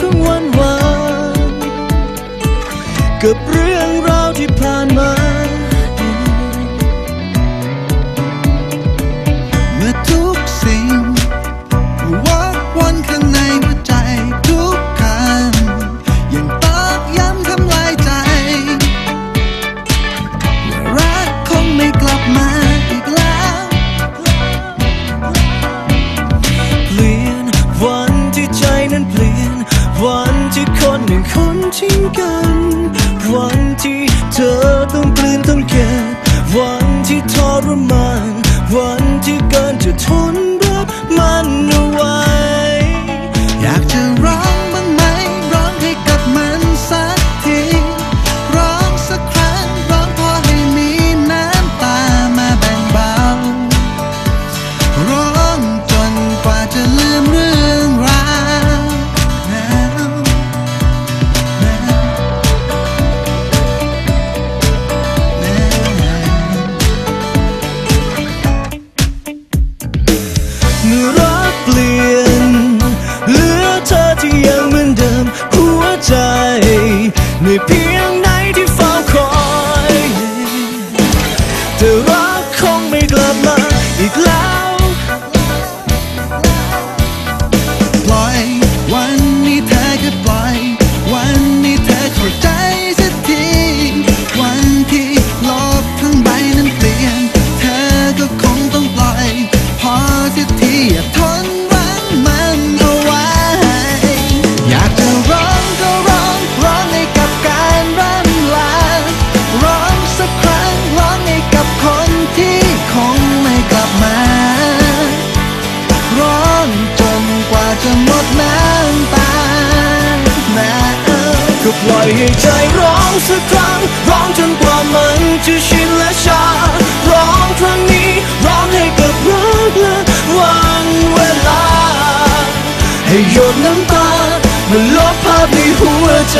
ทั้งวันวานกับเรื่อง ที่เธอต้องกลืนต้องเก็บวันที่ทรมานวันที่เกินจะทนรับมันเอาไว้ อยากจะรัก ดน้ำตาแม้เอาก็ปล่อยให้ใจร้องสักครั้ง ร้องจนกว่ามันจะชินและชา ร้องครั้งนี้ร้องให้กับรักและวันเวลา ให้หยดน้ำตามันลบภาพในหัวใจ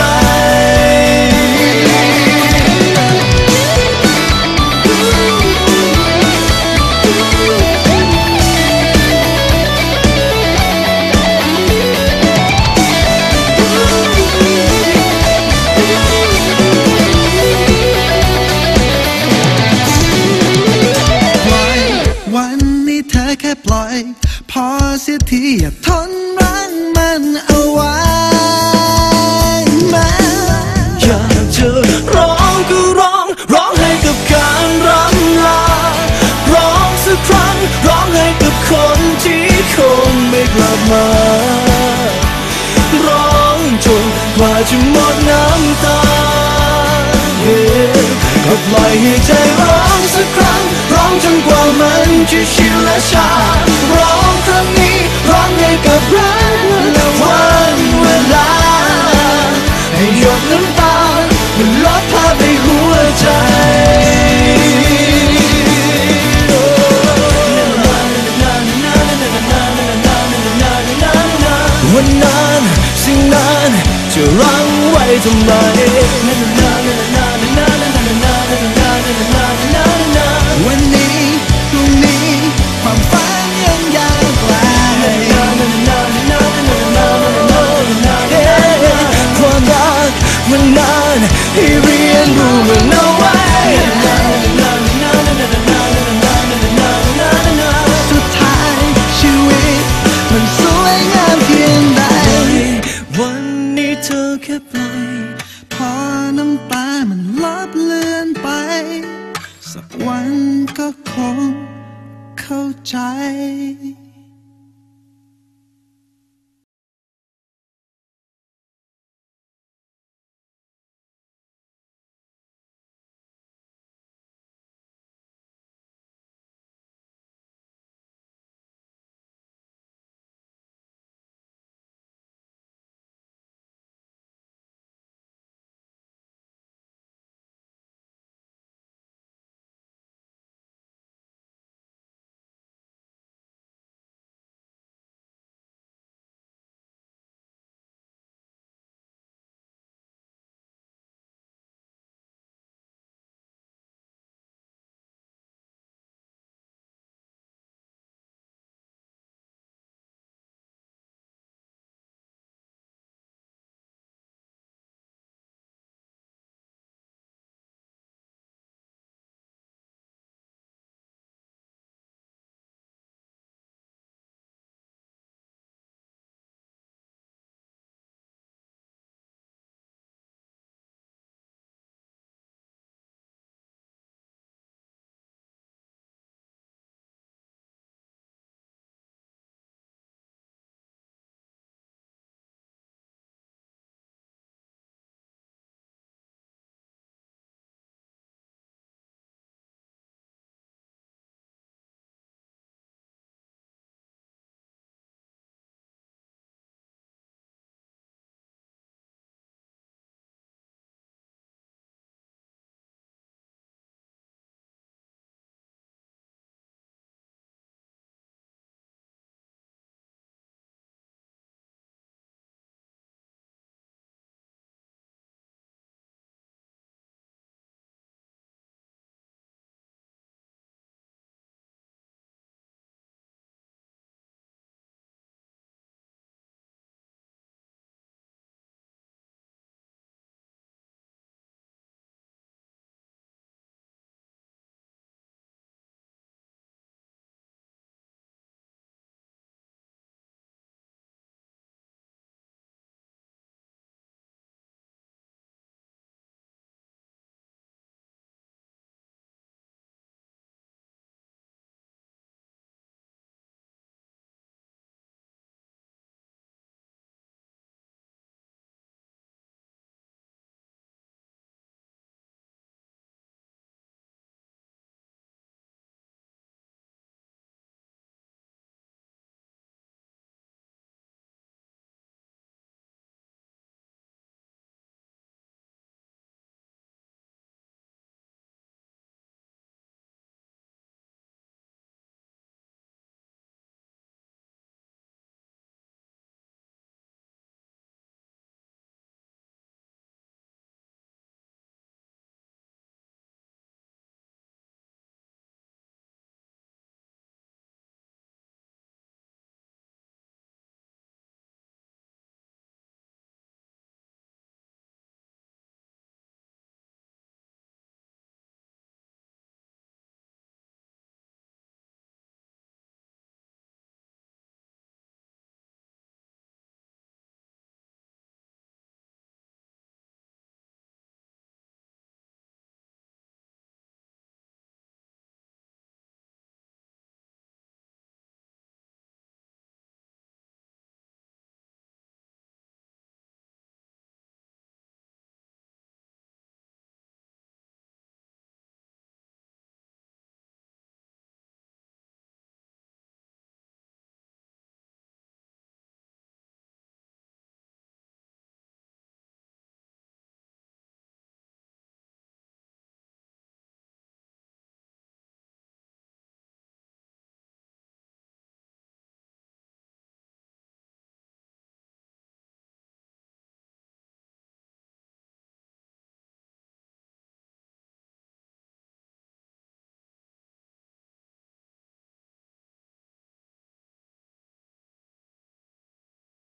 อเสียทีอย่าทนรั้งมันเอาไว้แม้อยากจะร้องก็ร้อง ร้องให้กับการรำลา ร้องสักครั้ง ร้องให้กับคนที่คงไม่กลับมา ร้องจนกว่าจะหมดน้ำตา Yeah ก็ปล่อยให้ใจร้องสักครั้ง องจนกว่ามันจะชินและชาร้องครั้งนี้ร้องให้กับรักและวัน เธ